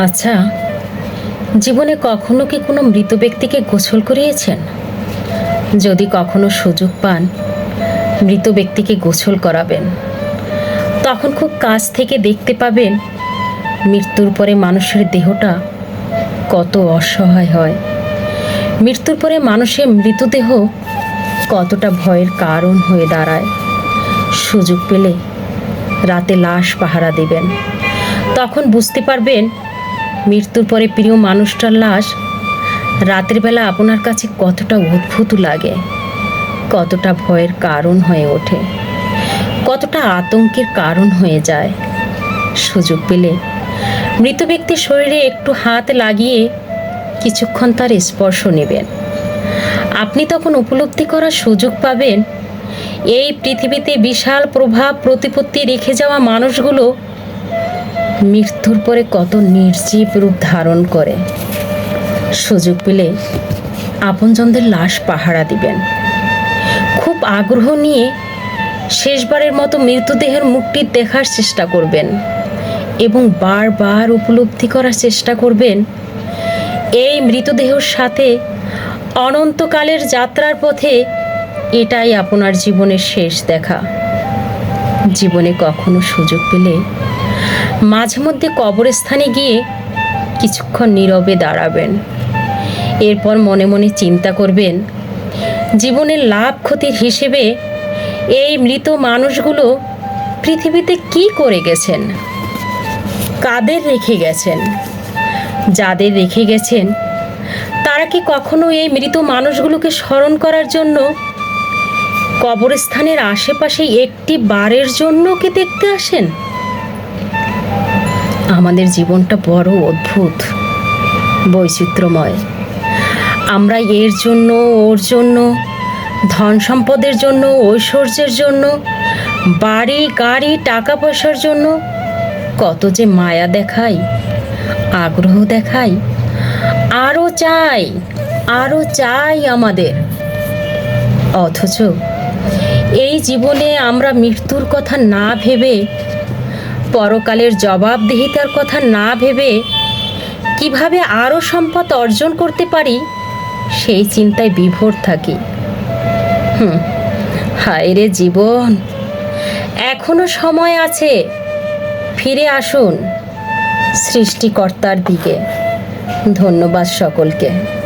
আচ্ছা জীবনে কখনো কি কোনো মৃত ব্যক্তিকে গোসল করিয়েছেন? যদি কখনো সুযোগ পান, মৃত ব্যক্তিকে গোসল করাবেন। তখন খুব কাছ থেকে দেখতে পাবেন, মৃত্যুর পরে মানুষের দেহটা কত অসহায় হয়। মৃত্যুর পরে মানুষের মৃতদেহ কতটা ভয়ের কারণ হয়ে দাঁড়ায়। সুযোগ পেলে রাতে লাশ পাহারা দেবেন। তখন বুঝতে পারবেন মৃত্যুর পরে প্রিয় মানুষটার লাশ, রাতের বেলা আপনার কাছে কতটা অদ্ভুত লাগে, কতটা ভয়ের কারণ হয়ে ওঠে, কতটা আতঙ্কের কারণ হয়ে যায়। সুযোগ পেলে মৃত ব্যক্তির শরীরে একটু হাত লাগিয়ে কিছুক্ষণ তার স্পর্শ নেবেন। আপনি তখন উপলব্ধি করার সুযোগ পাবেন, এই পৃথিবীতে বিশাল প্রভাব প্রতিপত্তি রেখে যাওয়া মানুষগুলো মৃত্যুর পরে কত নির্জীব রূপ ধারণ করে। সুযোগ পেলে আপনজনদের লাশ পাহারা দিবেন। খুব আগ্রহ নিয়ে শেষবারের মতো মৃতদেহের মুখটি দেখার চেষ্টা করবেন এবং বারবার উপলব্ধি করার চেষ্টা করবেন, এই মৃতদেহর সাথে অনন্তকালের যাত্রার পথে এটাই আপনার জীবনের শেষ দেখা। জীবনে কখনো সুযোগ পেলে মাঝে মধ্যে কবরস্থানে গিয়ে কিছুক্ষণ নীরবে দাঁড়াবেন। এরপর মনে মনে চিন্তা করবেন, জীবনের লাভ ক্ষতির হিসেবে এই মৃত মানুষগুলো পৃথিবীতে কি করে গেছেন? কাদের রেখে গেছেন? যাদের রেখে গেছেন, তারা কি কখনো এই মৃত মানুষগুলোকে স্মরণ করার জন্য কবরস্থানের আশেপাশে একটি বারের জন্য কি দেখতে আসেন? আমাদের জীবনটা বড় অদ্ভুত, বৈচিত্র্যময়। আমরা এর জন্য, ওর জন্য, ধন সম্পদের জন্য, ঐশ্বর্যের জন্য, বাড়ি, গাড়ি টাকা পয়সার জন্য কত যে মায়া দেখাই, আগ্রহ দেখাই, আরও চাই আরও চাই আমাদের। অথচ এই জীবনে আমরা মৃত্যুর কথা না ভেবে পরকালের জবাবদিহিতার কথা না ভেবে কীভাবে আরও সম্পদ অর্জন করতে পারি, সেই চিন্তায় বিভোর থাকি। হুম, হায় রে জীবন, এখনও সময় আছে। ফিরে আসুন সৃষ্টিকর্তার দিকে। ধন্যবাদ সকলকে।